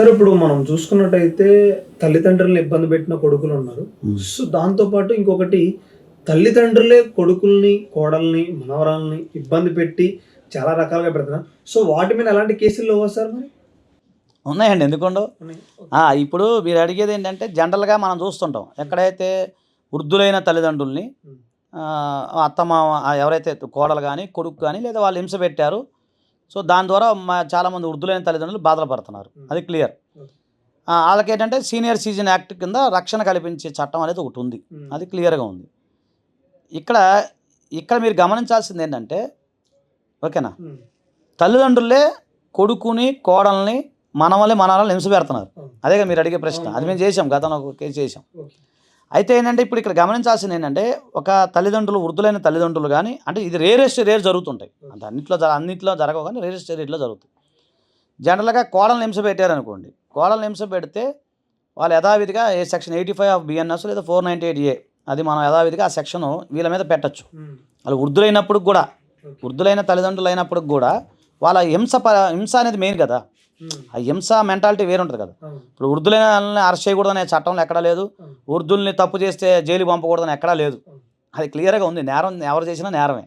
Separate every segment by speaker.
Speaker 1: Sir ఇప్పుడు మనం చూసుకున్నట్టయితే తల్లిదండ్రులను ఇబ్బంది పెట్టిన కొడుకులు ఉన్నారు. సో దాంతో పాటు ఇంకొకటి తల్లిదండ్రులే కొడుకుల్ని కోడల్ని మనవరాల్ని ఇబ్బంది పెట్టి చాలా రకాలుగా పెడుతున్నారు. సో వాటి మీద ఎలాంటి కేసులు లేవా సార్ మరి?
Speaker 2: ఉన్నాయండి. ఆ, ఇప్పుడు మీరు అడిగేది ఏంటంటే జనరల్గా మనం చూస్తుంటాం. ఎక్కడైతే వృద్ధులైన తల్లిదండ్రుల్ని అత్తమామ ఎవరైతే కోడలు కానీ కొడుకు కానీ లేదా వాళ్ళు హింస పెట్టారు సో దాని ద్వారా మా చాలామంది వృద్ధులైన తల్లిదండ్రులు బాధలు పడుతున్నారు. అది క్లియర్. వాళ్ళకి ఏంటంటే సీనియర్ సిటిజన్ యాక్ట్ కింద రక్షణ కల్పించే చట్టం అనేది ఒకటి ఉంది. అది క్లియర్గా ఉంది ఇక్కడ ఇక్కడ మీరు గమనించాల్సింది ఏంటంటే ఓకేనా. తల్లిదండ్రులే కొడుకుని కోడల్ని మనవల్ని మనవల్ని హింస పెడుతున్నారు
Speaker 1: అవును.
Speaker 2: అదే కదా మీరు అడిగే ప్రశ్న. అది మేము చేసాం గతంలో ఒక కేసు చేసాం. అయితే ఏంటంటే ఇప్పుడు ఇక్కడ గమనించాల్సింది ఏంటంటే ఒక తల్లిదండ్రులు వృద్ధులైన తల్లిదండ్రులు కానీ అంటే ఇది రేరెస్ట్ రేర్ జరుగుతుంటాయి అంటే అన్నింటిలో జర- అన్నింటిలో జరగవు కానీ రేరెస్ట్ రేట్లో జరుగుతాయి జనరల్గా కోడలను హింస పెట్టారనుకోండి కోడలను హింస పెడితే వాళ్ళు యథావిధిగా ఏ section eighty five of BNS లేదా ఫోర్ నైంటీ ఎయిట్ ఏ అది మనం యథావిధిగా ఆ సెక్షన్ వీళ్ళ మీద పెట్టచ్చు
Speaker 1: ఉమ్.
Speaker 2: వాళ్ళు వృద్ధులైనప్పుడు కూడా. వృద్ధులైన తల్లిదండ్రులు అయినప్పుడు కూడా వాళ్ళ హింస ప హింస అనేది మెయిన్ కదా. ఆ హింస మెంటాలిటీ వేరు ఉంటుంది కదా. ఇప్పుడు వృద్ధులైన వాళ్ళని అరెస్ట్ చేయకూడదనే చట్టంలో ఎక్కడా లేదు. వృద్ధుల్ని తప్పు చేస్తే జైలు పంపకూడదని ఎక్కడా లేదు. అది క్లియర్గా ఉంది. నేరం ఎవరు చేసినా నేరమే.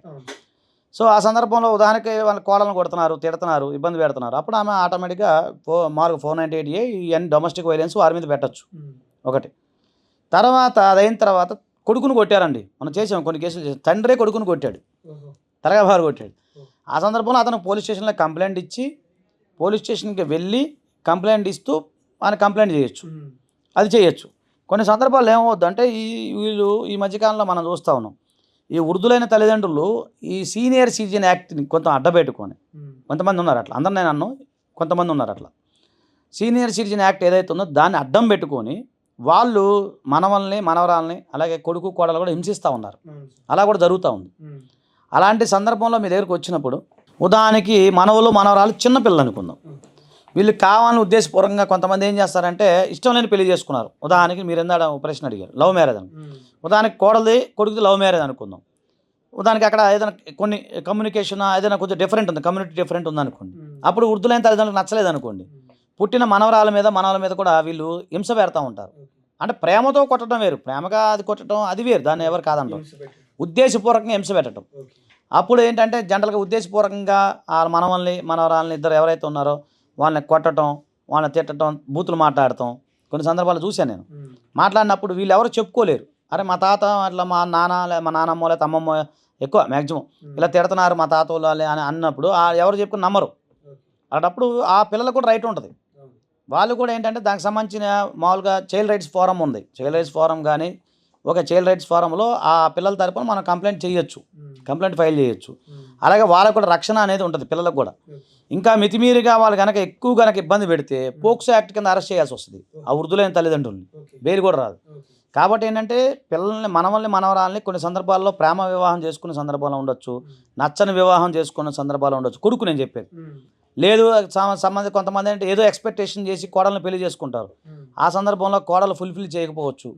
Speaker 2: సో ఆ సందర్భంలో ఉదాహరణకి వాళ్ళ కోడలను కొడుతున్నారు తిడుతున్నారు ఇబ్బంది పెడుతున్నారు. అప్పుడు ఆమె ఆటోమేటిక్గా ఫో మాకు ఫోర్ నైంటీ ఎయిట్ ఏ ఇవన్నీ డొమెస్టిక్ వైలెన్స్ వారి మీద పెట్టచ్చు. ఒకటి. తర్వాత అదైన తర్వాత కొడుకును కొట్టారండి. మనం చేసాం కొన్ని కేసులు చేసాం. తండ్రే కొడుకును కొట్టాడు.
Speaker 1: ఓహో.
Speaker 2: తరగా బారు కొట్టాడు. ఆ సందర్భంలో అతను పోలీస్ స్టేషన్లో కంప్లైంట్ ఇచ్చి పోలీస్ స్టేషన్కి వెళ్ళి కంప్లైంట్ ఇస్తూ ఆయన కంప్లైంట్ చేయొచ్చు. అది చేయొచ్చు కొన్ని సందర్భాలు ఏమవుద్దు అంటే ఈ వీళ్ళు ఈ మధ్యకాలంలో మనం చూస్తూ ఉన్నాం ఈ వృద్ధులైన తల్లిదండ్రులు ఈ సీనియర్ సిటిజన్ యాక్ట్ని కొంత అడ్డపెట్టుకొని
Speaker 1: ఉమ్.
Speaker 2: కొంతమంది ఉన్నారు అట్లా అందరు నేను అన్ను కొంతమంది ఉన్నారు అట్లా సీనియర్ సిటిజన్ యాక్ట్ ఏదైతే ఉందో దాన్ని అడ్డం పెట్టుకొని వాళ్ళు మనవల్ని మనవరాల్ని అలాగే కొడుకు కోడలు కూడా హింసిస్తూ ఉన్నారు. అలా కూడా జరుగుతూ ఉంది. అలాంటి సందర్భంలో మీ దగ్గరికి వచ్చినప్పుడు ఉదాహరణకి మనవలు మనవరాలు చిన్నపిల్లలు అనుకుందాం. వీళ్ళు కావాలని ఉద్దేశపూర్వకంగా కొంతమంది ఏం చేస్తారంటే ఇష్టం లేని పెళ్ళి చేసుకున్నారు ఉదాహరణకి మీరు ఎందాడ ప్రశ్న అడిగారు లవ్ మ్యారేజ్ అని. ఉదాహరణకి కోడలిది కొడుకుది లవ్ మ్యారేజ్ అనుకుందాం ఉదాహరణకి అక్కడ ఏదైనా కొన్ని కమ్యూనికేషన్ ఏదైనా కొంచెం డిఫరెంట్ ఉంది కమ్యూనిటీ డిఫరెంట్ ఉంది అనుకోండి
Speaker 1: ఉమ్.
Speaker 2: అప్పుడు వృద్ధులైన తల్లిదండ్రులకు నచ్చలేదు అనుకోండి. పుట్టిన మనవరాల మీద మనవల మీద కూడా వీళ్ళు హింస పెడతా ఉంటారు. అంటే ప్రేమతో కొట్టడం వేరు ప్రేమగా అది కొట్టడం అది వేరు దాన్ని ఎవరు కాదంటారు. ఉద్దేశపూర్వకంగా హింస పెట్టడం. అప్పుడు ఏంటంటే జనరల్గా ఉద్దేశపూర్వకంగా ఆ మనవల్ని మనవరాలని ఇద్దరు ఎవరైతే ఉన్నారో వాళ్ళని కొట్టడం వాళ్ళని తిట్టడం బూతులు మాట్లాడటం కొన్ని సందర్భాలు చూశాను నేను. మాట్లాడినప్పుడు వీళ్ళు ఎవరు చెప్పుకోలేరు అరే మా తాత అట్లా మా నాన్న మా నాన్నమ్మ లేదా తమ్మమ్మ ఎక్కువ మ్యాక్సిమం. ఇలా తిడుతున్నారు మా తాత వాళ్ళు అని అన్నప్పుడు ఎవరు చెప్పుకుని నమ్మరు. అలాంటప్పుడు ఆ పిల్లలకు కూడా రైట్ ఉంటుంది. వాళ్ళు కూడా ఏంటంటే దానికి సంబంధించిన మామూలుగా చైల్డ్ రైట్స్ ఫోరం ఉంది చైల్డ్ రైట్స్ ఫోరం కానీ ఒక చైల్డ్ రైట్స్ ఫోరంలో ఆ పిల్లల తరపున మనం కంప్లైంట్ చేయొచ్చు. కంప్లైంట్ ఫైల్ చేయొచ్చు
Speaker 1: ఉమ్.
Speaker 2: అలాగే వాళ్ళకు కూడా రక్షణ అనేది ఉంటుంది పిల్లలకు కూడా
Speaker 1: ఓకే.
Speaker 2: ఇంకా మితిమీరిగా వాళ్ళు కనుక ఎక్కువ కనుక ఇబ్బంది పెడితే పోక్సో యాక్ట్ కింద అరెస్ట్ చేయాల్సి వస్తుంది ఆ వృద్ధులైన తల్లిదండ్రుల్ని. బెయిల్ కూడా రాదు. కాబట్టి ఏంటంటే పిల్లల్ని మనవల్ని మనవరాల్ని కొన్ని సందర్భాల్లో ప్రేమ వివాహం చేసుకునే సందర్భాలు ఉండొచ్చు. నచ్చని వివాహం చేసుకునే సందర్భాలు ఉండొచ్చు కొడుకు నేను చెప్పేది. లేదు సంబంధ కొంతమంది అంటే ఏదో ఎక్స్పెక్టేషన్ చేసి కోడల్ని పెళ్ళి చేసుకుంటారు. ఆ సందర్భంలో కోడలు ఫుల్ఫిల్ చేయకపోవచ్చు.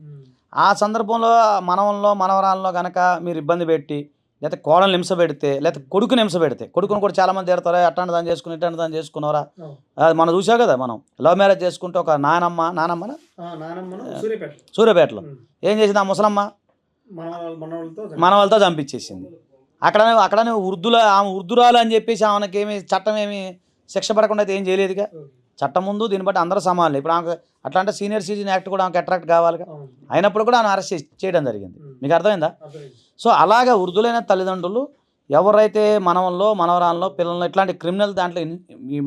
Speaker 2: ఆ సందర్భంలో మనవల్లో మనవరాల్లో కనుక మీరు ఇబ్బంది పెట్టి లేకపోతే కోడలు హింస పెడితే లేకపోతే కొడుకుని హింస పెడితే కొడుకుని కూడా చాలా మంది తిడతారు అట్లాంటి దాన్ని చేసుకుని ఇట్లాంటి దాన్ని చేసుకున్నారా. అది మనం చూసాం కదా మనం. లవ్ మ్యారేజ్ చేసుకుంటే ఒక నానమ్మ
Speaker 1: సూర్యపేట
Speaker 2: సూర్యాపేటలో. ఏం చేసింది ఆ ముసలమ్మ?
Speaker 1: మన వాళ్ళ- మన వాళ్ళతో
Speaker 2: మన వాళ్ళతో చంపించేసింది. అక్కడనే అక్కడనే వృద్ధుల ఆమె వృద్ధురాలు అని చెప్పేసి ఆమెకి ఏమి చట్టం ఏమి శిక్ష పడకుండా అయితే ఏం చేయలేదుగా. చట్టం ముందు దీన్ని బట్టి అందరూ సమానులు ఇప్పుడు ఆమెకు అట్లా అంటే సీనియర్ సిటిజన్ యాక్ట్ కూడా ఆమెకు అట్రాక్ట్ కావాలిగా
Speaker 1: అవును.
Speaker 2: అయినప్పుడు కూడా ఆమె అరెస్ట్ చేయడం జరిగింది. మీకు అర్థమైందా. సో అలాగా వృద్ధులైన తల్లిదండ్రులు ఎవరైతే మనవల్లో మనవరాల్లో పిల్లల్లో ఇట్లాంటి క్రిమినల్ దాంట్లో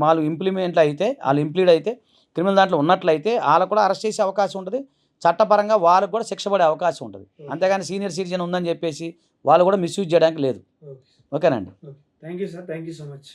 Speaker 2: వాళ్ళు ఇంప్లిమెంట్లు అయితే వాళ్ళు ఇంప్లీడ్ అయితే క్రిమినల్ దాంట్లో ఉన్నట్లయితే వాళ్ళకు కూడా అరెస్ట్ చేసే అవకాశం ఉంటుంది చట్టపరంగా వాళ్ళకు కూడా శిక్ష పడే అవకాశం ఉంటుంది అంతేగాని సీనియర్ సిటిజన్ ఉందని చెప్పేసి వాళ్ళు కూడా మిస్యూజ్ చేయడానికి లేదు
Speaker 1: ఓకే.
Speaker 2: ఓకేనండి
Speaker 1: okay. Thank you sir thank you so much.